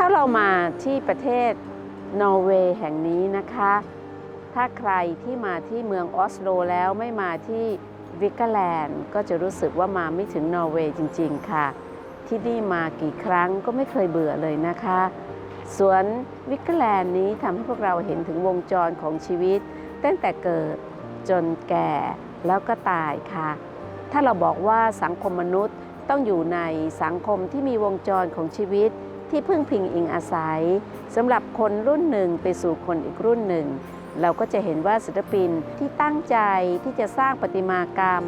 ้าเรามาที่ประเทศนอร์เวย์แห่งนี้นะคะ ถ้าใครที่มาที่เมืองออสโลแล้วไม่มาที่วิกเกอร์แลนด์ก็จะรู้สึกว่ามาไม่ถึงนอร์เวย์จริง ๆ ค่ะ ที่นี่มากี่ครั้งก็ไม่เคยเบื่อเลยนะคะ สวนวิกเกอร์แลนด์นี้ทำให้พวกเราเห็นถึงวงจรของชีวิต ตั้งแต่เกิดจนแก่แล้วก็ตายค่ะ ถ้าเราบอกว่าสังคมมนุษย์ต้องอยู่ในสังคมที่มีวงจรของชีวิต ที่พึ่งพิงอิงอาศัยสำหรับคนรุ่นหนึ่งไปสู่คนอีกรุ่นหนึ่ง เราก็จะเห็นว่าศิลปินที่ตั้งใจที่จะสร้างประติมากรรม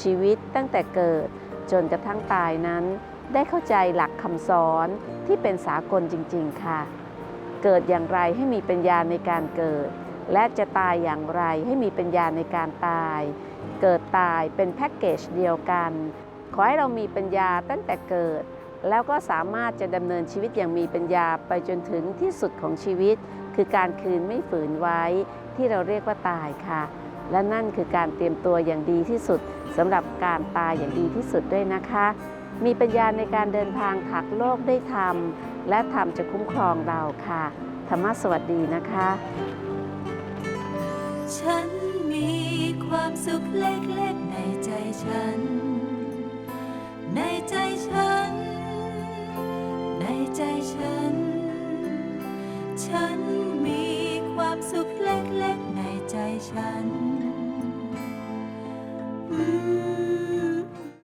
ชีวิตตั้งแต่เกิด จนกระทั่งตายนั้น ได้เข้าใจหลักคำสอนที่เป็นสากลจริง ๆ ค่ะ เกิดอย่างไรให้มีปัญญาในการเกิด และจะตายอย่างไรให้มีปัญญาในการตาย เกิดตายเป็นแพ็กเกจเดียวกัน ขอให้เรามีปัญญาตั้งแต่เกิด แล้วก็สามารถจะดำเนินชีวิตอย่างมีปัญญาไปจนถึงที่สุดของชีวิต คือการคืนไม่ฝืนไว้ ที่เราเรียกว่าตายค่ะ และนั่นคือการเตรียมตัวอย่างดีที่สุดสำหรับการตายอย่างดีที่สุดด้วยนะคะ มีปัญญาในการเดินทางถักโลกได้ทำและทำจะคุ้มครองเราค่ะ ธรรมะสวัสดีนะคะ ฉันมีความสุขเล็ก